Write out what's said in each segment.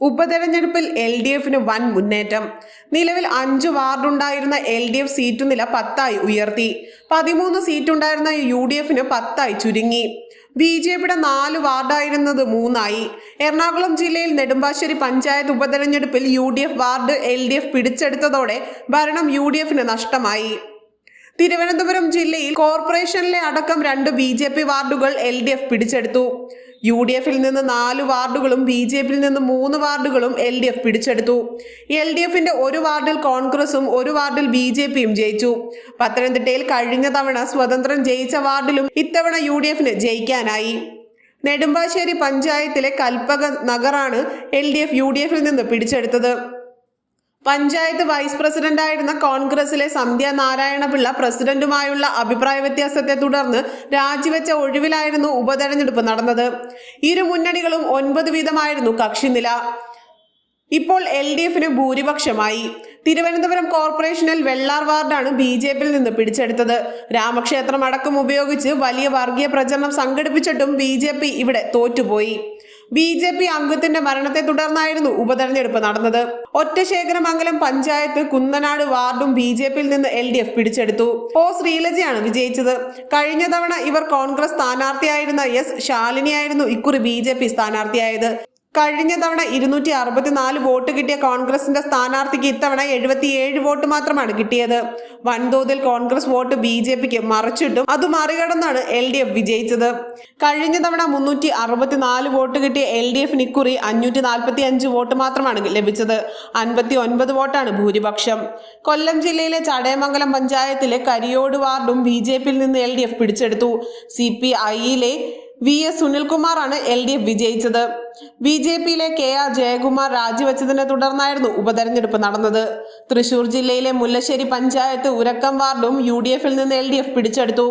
ഉപതെരഞ്ഞെടുപ്പിൽ L D എഫിന് വൻ മുന്നേറ്റം. നിലവിൽ അഞ്ച് വാർഡുണ്ടായിരുന്ന എൽ ഡി എഫ് സീറ്റ് നില പത്തായി ഉയർത്തി. പതിമൂന്ന് സീറ്റുണ്ടായിരുന്ന യു ഡി എഫിന് പത്തായി ചുരുങ്ങി. ബി ജെ പിയുടെ നാല് വാർഡായിരുന്നത് മൂന്നായി. എറണാകുളം ജില്ലയിൽ നെടുമ്പാശ്ശേരി പഞ്ചായത്ത് ഉപതെരഞ്ഞെടുപ്പിൽ U D F ward L D F പിടിച്ചെടുത്തതോടെ ഭരണം യു ഡി എഫിന് നഷ്ടമായി. തിരുവനന്തപുരം ജില്ലയിൽ കോർപ്പറേഷനിലെ അടക്കം രണ്ട് ബി ജെ പി വാർഡുകൾ എൽ ഡി എഫ് പിടിച്ചെടുത്തു. യു ഡി എഫിൽ നിന്ന് നാല് വാർഡുകളും ബി ജെ പിയിൽ നിന്ന് മൂന്ന് വാർഡുകളും എൽ ഡി എഫ് പിടിച്ചെടുത്തു. എൽ ഡി എഫിന്റെ ഒരു വാർഡിൽ കോൺഗ്രസും ഒരു വാർഡിൽ ബി ജെ പിയും ജയിച്ചു. പത്തനംതിട്ടയിൽ കഴിഞ്ഞ തവണ സ്വതന്ത്രം ജയിച്ച വാർഡിലും ഇത്തവണ യു ഡി എഫിന് ജയിക്കാനായി. നെടുമ്പാശ്ശേരി പഞ്ചായത്തിലെ Kalpaka നഗറാണ് L D F U D എഫിൽ നിന്ന് പിടിച്ചെടുത്തത്. പഞ്ചായത്ത് വൈസ് പ്രസിഡന്റായിരുന്ന കോൺഗ്രസിലെ സന്ധ്യ നാരായണപിള്ള പ്രസിഡന്റുമായുള്ള അഭിപ്രായ വ്യത്യാസത്തെ തുടർന്ന് രാജിവെച്ച ഒഴിവിലായിരുന്നു ഉപതെരഞ്ഞെടുപ്പ് നടന്നത്. ഇരു മുന്നണികളും ഒൻപത് വീതമായിരുന്നു കക്ഷിനില ഇപ്പോൾ എൽ ഡി എഫിന് ഭൂരിപക്ഷമായി. തിരുവനന്തപുരം കോർപ്പറേഷനിൽ വെള്ളാർ വാർഡാണ് ബി ജെ പിയിൽ നിന്ന് പിടിച്ചെടുത്തത്. രാമക്ഷേത്രം അടക്കം ഉപയോഗിച്ച് വലിയ വർഗീയ പ്രചരണം സംഘടിപ്പിച്ചിട്ടും ബി ഇവിടെ തോറ്റുപോയി. ബി ജെ പി അംഗത്തിന്റെ മരണത്തെ തുടർന്നായിരുന്നു ഉപതെരഞ്ഞെടുപ്പ് നടന്നത്. ഒറ്റശേഖരമംഗലം പഞ്ചായത്ത് കുന്നനാട് വാർഡും ബി ജെ പിയിൽ നിന്ന് എൽ ഡി എഫ് പിടിച്ചെടുത്തു. ഒ ശ്രീലജയാണ് വിജയിച്ചത്. കഴിഞ്ഞ തവണ ഇവർ കോൺഗ്രസ് സ്ഥാനാർത്ഥിയായിരുന്ന എസ് ശാലിനിയായിരുന്നു ഇക്കുറി ബി ജെ പി സ്ഥാനാർത്ഥിയായത്. കഴിഞ്ഞ തവണ ഇരുന്നൂറ്റി അറുപത്തിനാല് വോട്ട് കിട്ടിയ കോൺഗ്രസിന്റെ സ്ഥാനാർത്ഥിക്ക് ഇത്തവണ എഴുപത്തിയേഴ് വോട്ട് മാത്രമാണ് കിട്ടിയത്. വൻതോതിൽ കോൺഗ്രസ് വോട്ട് ബി ജെ പിക്ക് മറിച്ചിട്ടും അത് മറികടന്നാണ് എൽ ഡി എഫ് വിജയിച്ചത്. കഴിഞ്ഞ തവണ മുന്നൂറ്റി അറുപത്തിനാല് വോട്ട് കിട്ടിയ എൽ ഡി എഫിന് ഇക്കുറി അഞ്ഞൂറ്റി നാൽപ്പത്തി അഞ്ച് വോട്ട് മാത്രമാണ് ലഭിച്ചത്. അൻപത്തി ഒൻപത് വോട്ടാണ് ഭൂരിപക്ഷം. കൊല്ലം ജില്ലയിലെ ചടയമംഗലം പഞ്ചായത്തിലെ കരിയോട് വാർഡും ബി ജെ പിയിൽ നിന്ന് എൽ ഡി എഫ് പിടിച്ചെടുത്തു. സി പി ഐയിലെ വി എസ് സുനിൽകുമാറാണ് എൽ ഡി എഫ് വിജയിച്ചത്. ബി ജെ പിയിലെ കെ ആർ ജയകുമാർ രാജിവെച്ചതിനെ തുടർന്നായിരുന്നു ഉപതെരഞ്ഞെടുപ്പ് നടന്നത്. തൃശൂർ ജില്ലയിലെ മുല്ലശ്ശേരി പഞ്ചായത്ത് ഉരക്കം വാർഡും യു ഡി എഫിൽ നിന്ന് എൽ ഡി എഫ് പിടിച്ചെടുത്തു.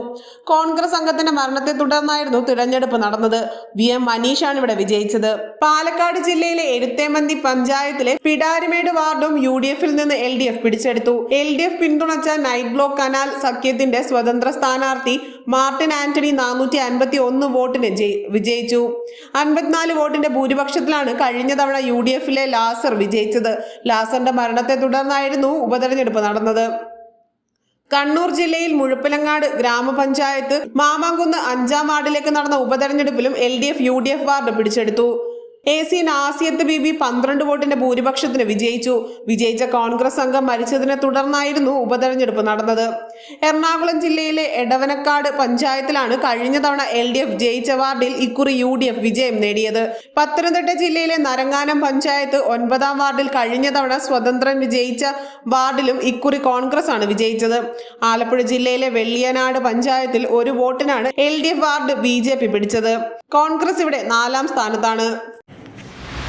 കോൺഗ്രസ് അംഗത്തിന്റെ മരണത്തെ തുടർന്നായിരുന്നു തിരഞ്ഞെടുപ്പ് നടന്നത്. വി എം മനീഷാണ് ഇവിടെ വിജയിച്ചത്. പാലക്കാട് ജില്ലയിലെ എഴുത്തേമന്തി പഞ്ചായത്തിലെ പിടാരിമേട് വാർഡും യു ഡി എഫിൽ നിന്ന് എൽ ഡി എഫ് പിടിച്ചെടുത്തു. എൽ ഡി എഫ് പിന്തുണച്ച നൈറ്റ് ബ്ലോക്ക് കനാൽ സഖ്യത്തിന്റെ സ്വതന്ത്ര സ്ഥാനാർത്ഥി മാർട്ടിൻ ആന്റണി നാനൂറ്റി അൻപത്തി ഒന്ന് വോട്ടിന് വിജയിച്ചു. അൻപത്തിനാല് വോട്ടിന്റെ ഭൂരിപക്ഷത്തിലാണ് കഴിഞ്ഞ തവണ യു ഡി എഫിലെ ലാസർ വിജയിച്ചത്. ലാസറിന്റെ മരണത്തെ തുടർന്നായിരുന്നു ഉപതെരഞ്ഞെടുപ്പ് നടന്നത്. കണ്ണൂർ ജില്ലയിൽ മുഴപ്പിലങ്ങാട് ഗ്രാമപഞ്ചായത്ത് മാമാങ്കുന്ന് അഞ്ചാം വാർഡിലേക്ക് നടന്ന ഉപതെരഞ്ഞെടുപ്പിലും L D F U D F ward പിടിച്ചെടുത്തു. എ സി നാസിയത്ത് ബിബി പന്ത്രണ്ട് വോട്ടിന്റെ ഭൂരിപക്ഷത്തിന് വിജയിച്ചു. വിജയിച്ച കോൺഗ്രസ് അംഗം മരിച്ചതിനെ തുടർന്നായിരുന്നു ഉപതെരഞ്ഞെടുപ്പ് നടന്നത്. എറണാകുളം ജില്ലയിലെ എടവനക്കാട് പഞ്ചായത്തിലാണ് കഴിഞ്ഞ തവണ എൽ ഡി എഫ് ജയിച്ച വാർഡിൽ ഇക്കുറി യു ഡി എഫ് വിജയം നേടിയത്. പത്തനംതിട്ട ജില്ലയിലെ നരങ്ങാനം പഞ്ചായത്ത് ഒൻപതാം വാർഡിൽ കഴിഞ്ഞ തവണ സ്വതന്ത്രൻ വിജയിച്ച വാർഡിലും ഇക്കുറി കോൺഗ്രസ് ആണ് വിജയിച്ചത്. ആലപ്പുഴ ജില്ലയിലെ വെള്ളിയനാട് പഞ്ചായത്തിൽ ഒരു വോട്ടിനാണ് L D F ward B J P പിടിച്ചത്. കോൺഗ്രസ് ഇവിടെ നാലാം സ്ഥാനത്താണ്.